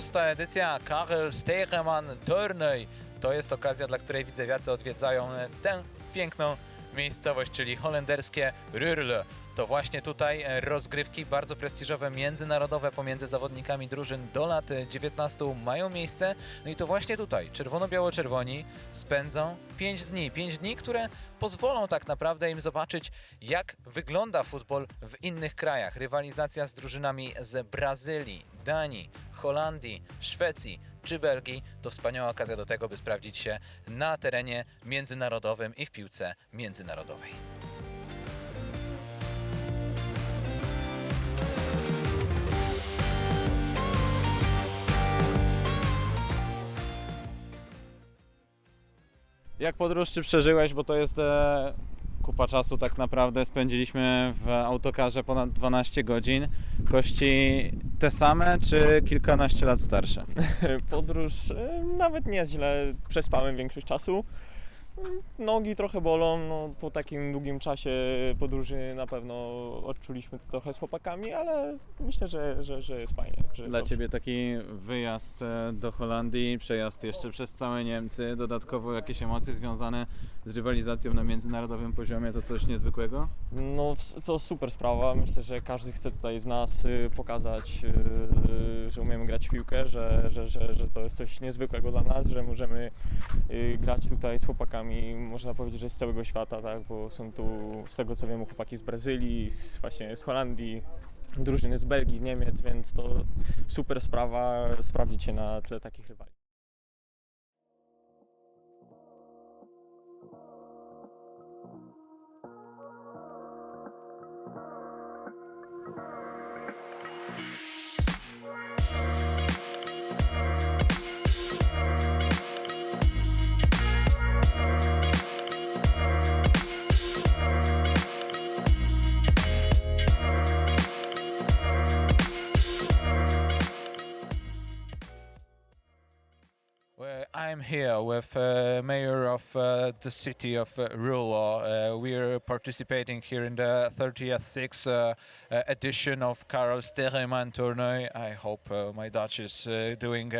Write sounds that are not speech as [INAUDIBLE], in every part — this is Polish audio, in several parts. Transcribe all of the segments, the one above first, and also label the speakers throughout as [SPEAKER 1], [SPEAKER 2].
[SPEAKER 1] 26. edycja Karel Stegeman Turniej. To jest okazja, dla której widzewiacy odwiedzają tę piękną miejscowość, czyli holenderskie Rurle. To właśnie tutaj e, rozgrywki bardzo prestiżowe, międzynarodowe pomiędzy zawodnikami drużyn do lat e, 19 mają miejsce. No i to właśnie tutaj czerwono-biało-czerwoni spędzą 5 dni. 5 dni, które pozwolą tak naprawdę im zobaczyć, jak wygląda futbol w innych krajach. Rywalizacja z drużynami z Brazylii, Danii, Holandii, Szwecji czy Belgii to wspaniała okazja do tego, by sprawdzić się na terenie międzynarodowym i w piłce międzynarodowej.
[SPEAKER 2] Jak podróż czy przeżyłeś, bo to jest e, kupa czasu tak naprawdę. Spędziliśmy w autokarze ponad 12 godzin. Kości te same czy kilkanaście lat starsze? [LAUGHS]
[SPEAKER 3] Podróż e, nawet nie jest źle, przespałem większość czasu. Nogi trochę bolą, no, po takim długim czasie podróży na pewno odczuliśmy to trochę z chłopakami, ale myślę, że, że, że jest fajnie. Że
[SPEAKER 2] Dla
[SPEAKER 3] dobrze.
[SPEAKER 2] Ciebie taki wyjazd e, do Holandii, przejazd jeszcze przez całe Niemcy, dodatkowo jakieś emocje związane z rywalizacją na międzynarodowym poziomie, to coś niezwykłego?
[SPEAKER 3] No to super sprawa, myślę, że każdy chce tutaj z nas y, pokazać, y, że umiemy grać w piłkę, że, że, że, że to jest coś niezwykłego dla nas, że możemy y, grać tutaj z chłopakami, można powiedzieć, że z całego świata, tak, bo są tu z tego co wiem chłopaki z Brazylii, z, właśnie z Holandii, drużyny z Belgii, Niemiec, więc to super sprawa sprawdzić się na tle takich rywali.
[SPEAKER 1] Here with uh, mayor of uh, the city of uh, Rulo. Uh, we're participating here in the 36th uh, uh, edition of Karel Stegeman Tournoi. I hope my Dutch is doing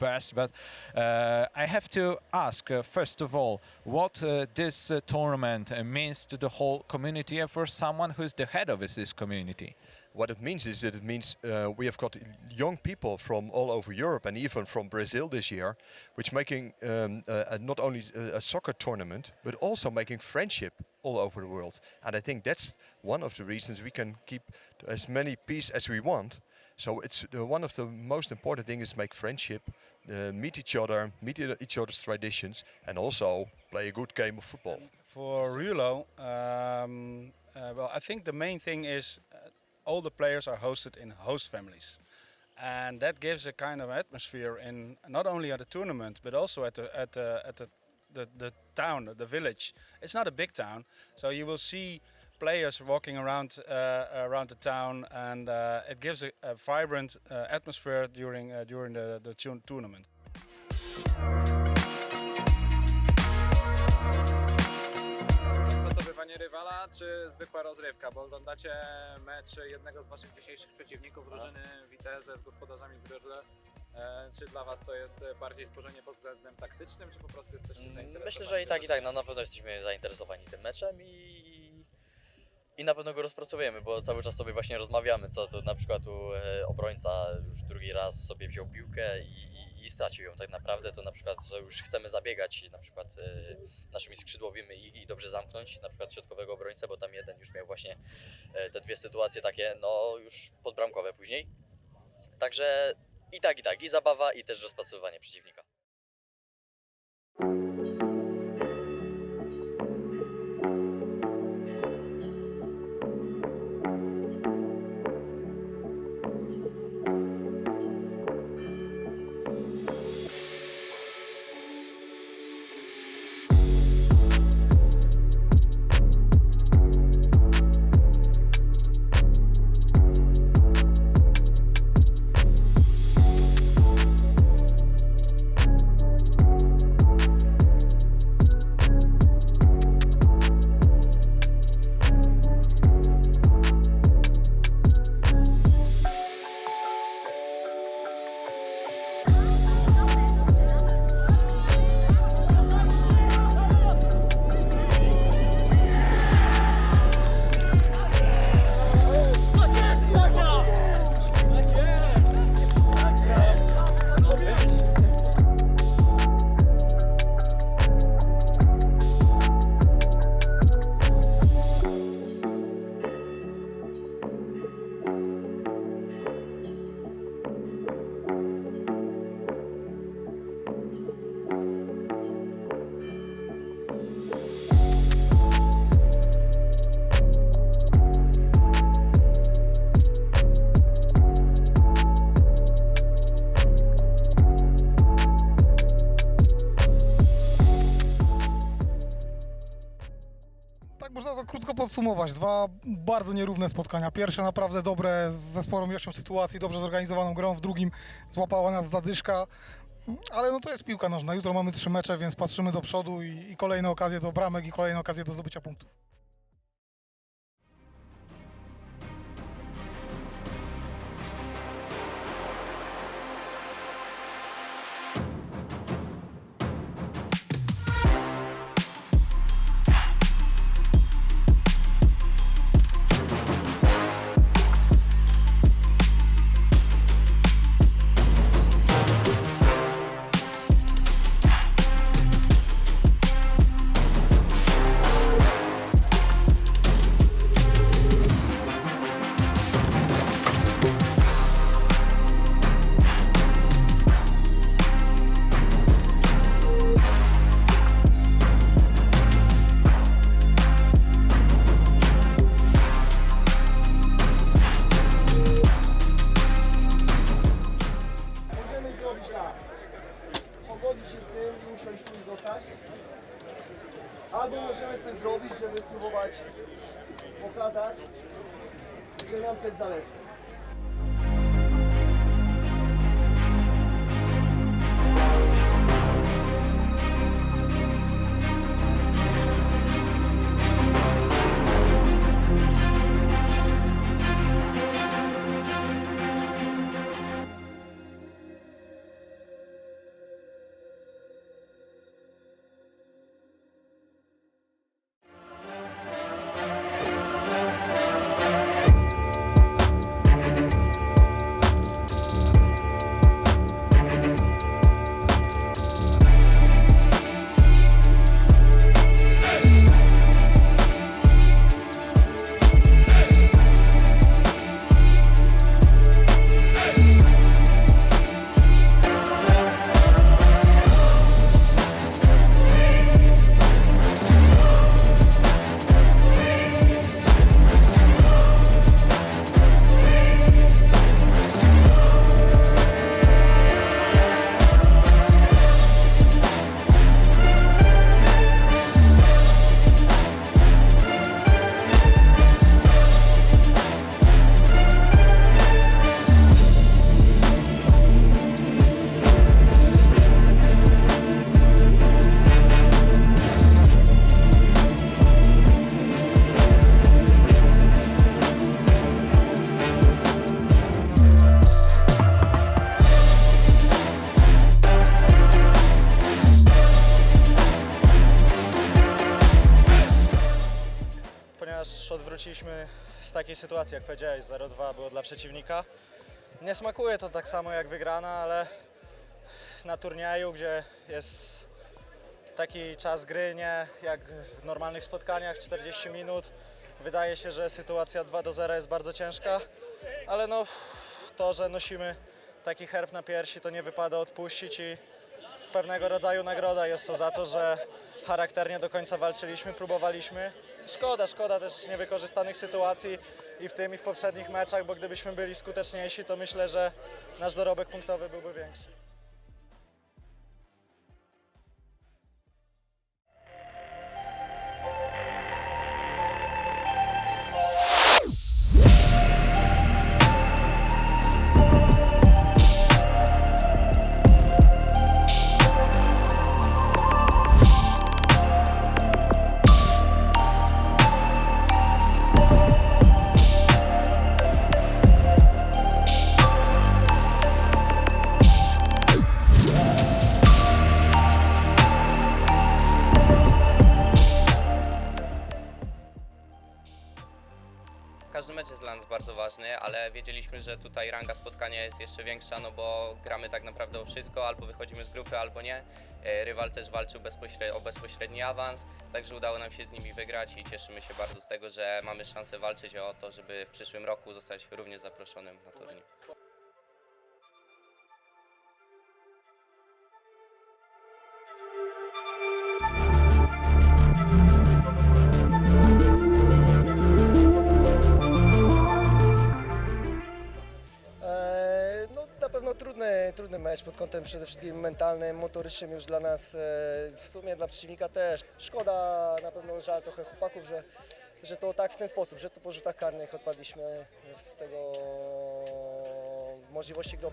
[SPEAKER 1] best, but I have to ask first of all what this tournament means to the whole community and for someone who is the head of this community.
[SPEAKER 4] What it means is that it means uh, we have got young people from all over Europe and even from Brazil this year, which making um, uh, not only a, soccer tournament but also making friendship all over the world. And I think that's one of the reasons we can keep as many peace as we want. So it's uh, one of the most important things is make friendship, uh, meet each other, meet each other's traditions, and also play a good game of football.
[SPEAKER 5] For Rulo, um, uh, well, I think the main thing is all the players are hosted in host families. And that gives a kind of atmosphere in not only at the tournament, but also at the, at the, at the, the, the town, the village. It's not a big town, so you will see players walking around uh, around the town, and uh, it gives a, a vibrant uh, atmosphere during uh, during the, the tournament.
[SPEAKER 6] Rywala, czy zwykła rozrywka? Bo oglądacie mecz jednego z waszych dzisiejszych przeciwników, drużyny Vitesse z gospodarzami z Rydle. Czy dla was to jest bardziej spojrzenie pod względem taktycznym, czy po prostu jesteście zainteresowani?
[SPEAKER 7] Mm, Myślę, że i tak, i tak. No, na pewno jesteśmy zainteresowani tym meczem i, i na pewno go rozpracujemy, bo cały czas sobie właśnie rozmawiamy, co tu na przykład tu e, obrońca już drugi raz sobie wziął piłkę i, i, i stracił ją tak naprawdę, to na przykład już chcemy zabiegać na przykład e, naszymi skrzydłowymi i, i dobrze zamknąć na przykład środkowego obrońcę, bo tam jeden już miał właśnie e, te dwie sytuacje takie, no już podbramkowe później. Także i tak, i tak, i zabawa, i też rozpracowywanie przeciwnika.
[SPEAKER 8] Podsumować, dwa bardzo nierówne spotkania. Pierwsze naprawdę dobre, ze sporą ilością sytuacji, dobrze zorganizowaną grą, w drugim złapała nas zadyszka. Ale no to jest piłka nożna. Jutro mamy trzy mecze, więc patrzymy do przodu i, i kolejne okazje do bramek i kolejne okazje do zdobycia punktów.
[SPEAKER 9] Takiej sytuacji, jak powiedziałeś, 0-2 było dla przeciwnika. Nie smakuje to tak samo jak wygrana, ale na turnieju, gdzie jest taki czas gry, nie jak w normalnych spotkaniach, 40 minut, wydaje się, że sytuacja 2 do 0 jest bardzo ciężka, ale no to, że nosimy taki herb na piersi, to nie wypada odpuścić i pewnego rodzaju nagroda jest to za to, że charakternie do końca walczyliśmy, próbowaliśmy. Szkoda, szkoda też niewykorzystanych sytuacji i w tym i w poprzednich meczach, bo gdybyśmy byli skuteczniejsi, to myślę, że nasz dorobek punktowy byłby większy.
[SPEAKER 10] Jest jeszcze większa, no bo gramy tak naprawdę o wszystko, albo wychodzimy z grupy, albo nie. E, Rywal też walczył bezpośre- o bezpośredni awans, także udało nam się z nimi wygrać i cieszymy się bardzo z tego, że mamy szansę walczyć o to, żeby w przyszłym roku zostać również zaproszonym na turniej.
[SPEAKER 11] Trudny, mecz pod kątem przede wszystkim mentalnym, motorycznym już dla nas, e, w sumie dla przeciwnika też. Szkoda, na pewno żal trochę chłopaków, że że to tak w ten sposób, że to po rzutach karnych odpadliśmy z tego możliwości gry o.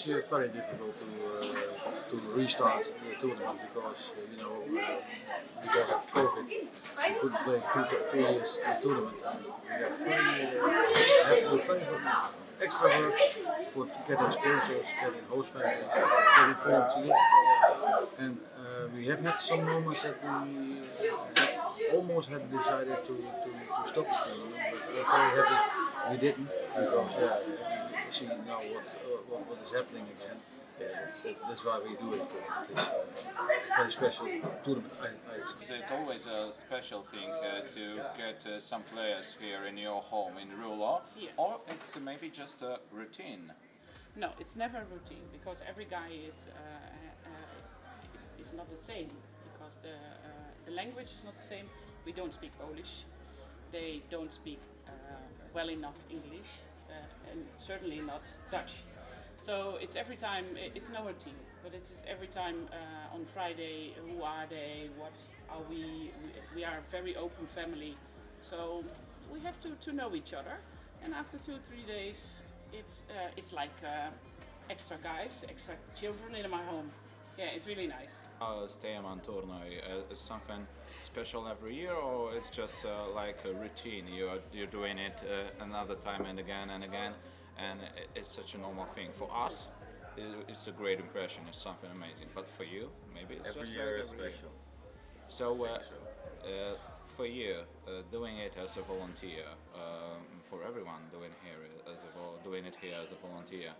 [SPEAKER 12] this year very difficult to uh, to restart the tournament because uh, you know uh, because of COVID we couldn't play two, two years the tournament. And we have uh, to do extra work for getting sponsors, getting host families, getting volunteers, and uh, we have had some moments that we uh, almost had decided to, to, to stop the tournament, but we're very happy we didn't because yeah, see now what, uh, what what is happening again. Yeah, that's, that's, that's why we do it for this uh, very special tournament. I, I
[SPEAKER 2] Is it always a special thing uh, to get uh, some players here in your home in Rulo,
[SPEAKER 13] Here.
[SPEAKER 2] or it's maybe just a routine?
[SPEAKER 13] No, it's never routine because every guy is uh, uh, is, is not the same because the uh, the language is not the same. We don't speak Polish. They don't speak uh, well enough English, and certainly not Dutch. So it's every time. It's no routine, but it's every time uh, on Friday. Who are they? What are we? We, are a very open family, so we have to, to know each other. And after two three days, it's uh, it's like uh, extra guys, extra children in my home. Yeah, it's really nice.
[SPEAKER 2] Uh, Steaman tournoi uh, is something special every year, or it's just uh, like a routine? You're you're doing it uh, another time and again and again, and it's such a normal thing for us. It's a great impression. It's something amazing. But for you, maybe it's
[SPEAKER 14] Every
[SPEAKER 2] just
[SPEAKER 14] year
[SPEAKER 2] like
[SPEAKER 14] is
[SPEAKER 2] every year.
[SPEAKER 14] special.
[SPEAKER 2] So, uh, uh, for you, uh, doing it as a volunteer, um, for everyone doing here as a vol- doing it here as a volunteer,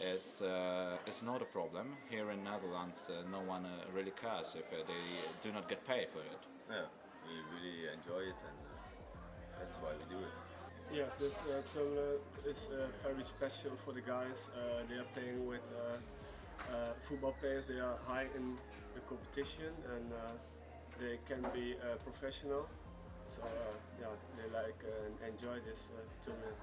[SPEAKER 2] is uh, is not a problem. Here in Netherlands, uh, no one uh, really cares if uh, they do not get paid for it.
[SPEAKER 14] Yeah, we really enjoy it and uh, that's why we do it.
[SPEAKER 15] Yes, this uh, tournament is uh, very special for the guys. Uh, they are playing with uh, uh, football players. They are high in the competition and uh, they can be uh, professional. So uh, yeah, they like uh, and enjoy this uh, tournament.